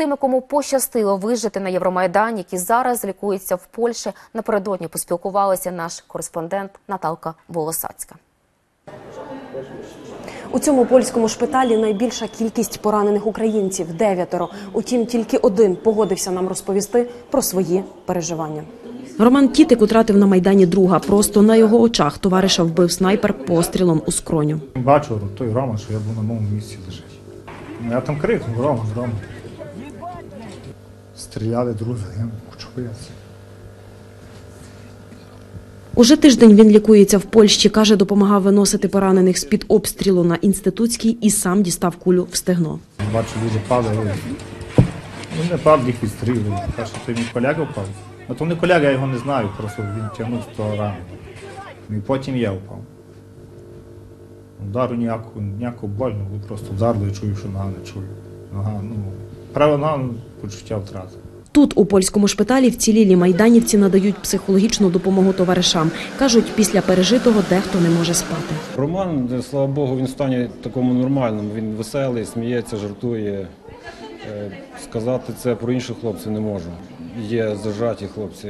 тими, кому пощастило вижити на Євромайдані, які зараз лікуються в Польщі, напередодні поспілкувалася наш кореспондент Наталка Волосацька. У цьому польському шпиталі найбільша кількість поранених українців дев'ятеро. Утім, тільки один погодився нам розповісти про свої переживання. Роман Тітик утратив на майдані друга. Просто на його очах товариша вбив снайпер пострілом у скроню. Бачу той Рома, що я був на моєму місці лежить. Я там крикнув, Рома, Рома. Стріляли друзі, хочу. Уже тиждень він лікується в Польщі. каже, допомагав виносити поранених з під обстрілу на інститутській і сам дістав кулю в стегно. Бачу, люди падали. Ну, не падали, їх відстрілювали. Каже, що мій колега впав. А то не колега, я його не знаю, просто він тягнув з того рану. І потім я впав. Удару ніякого, ніякого больного, просто вдарили чую, що нога не чую. Нога, ну, права нога ну, почуття втрати. Тут у польському шпиталі вцілілі майданівці надають психологічну допомогу товаришам. кажуть, після пережитого дехто не може спати. Роман, слава Богу, він в стані такому нормальному. Він веселий, сміється, жартує. Е, Сказати це про інших хлопців не можу. Є зажаті хлопці,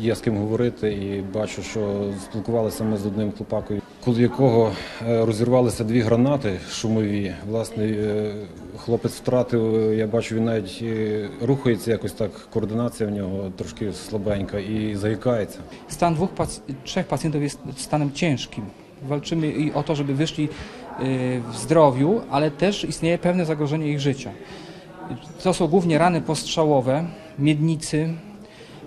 є з ким говорити, і бачу, що спілкувалися ми з одним хлопакою, коли якого е, розірвалися дві гранати шумові. Власне, е, хлопець втратив, е, я бачу, він навіть е, рухається якось так, координація в нього трошки слабенька і заїкається. Stan dwóch, pac- trzech pacjentów jest stanem ciężkim. Walczymy i o to, żeby wyszli y, w zdrowiu, ale też istnieje pewne zagrożenie ich życia. To są głównie rany postrzałowe, miednicy.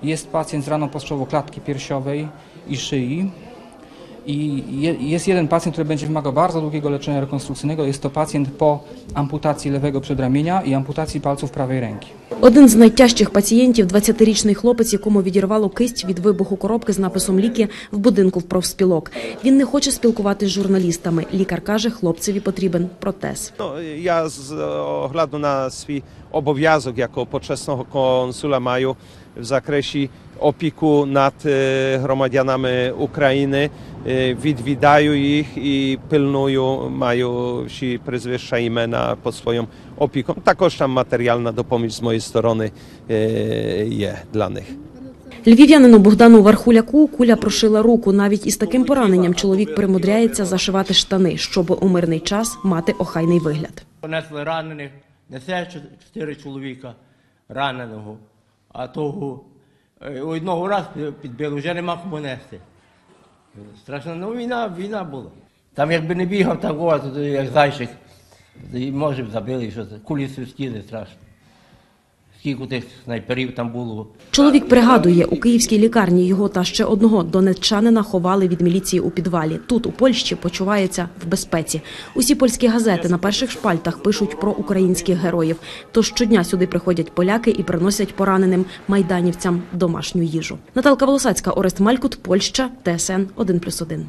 Jest pacjent z raną postrzałową klatki piersiowej i szyi. I je, jest jeden pacjent, który będzie wymagał bardzo długiego leczenia rekonstrukcyjnego. Jest to pacjent po amputacji lewego przedramienia i amputacji palców prawej ręki. Один з найтяжчих пацієнтів – 20-річний хлопець, якому відірвало кисть від вибуху коробки з написом «Ліки» в будинку в профспілок. Він не хоче спілкуватись з журналістами. Лікар каже, хлопцеві потрібен протез. No, ja z огляду на свій обов'язок як почесного консула маю в закресі опіку над громадянами України, відвідаю їх і пильную, маю всі прізвища імена під своїм опіком. Також там матеріальна допомога з моєї сторони є для них. Львів'янину Богдану Вархуляку куля прошила руку. Навіть із таким пораненням чоловік примудряється зашивати штани, щоб у мирний час мати охайний вигляд. Понесли ранених, несе чотири чоловіка раненого, а того одного раз підбили, вже нема кому нести. Страшно, ну війна, війна була. Там якби не бігав так, о, то як зайчик, може б забили, що. Кулі свистіли страшно. Скільки тих снайперів там було. Чоловік пригадує, у київській лікарні його та ще одного донеччанина ховали від міліції у підвалі. Тут, у Польщі, почувається в безпеці. Усі польські газети на перших шпальтах пишуть про українських героїв. Тож щодня сюди приходять поляки і приносять пораненим майданівцям домашню їжу. Наталка Волосацька, Орест Малькут, Польща, ТСН 1+,1.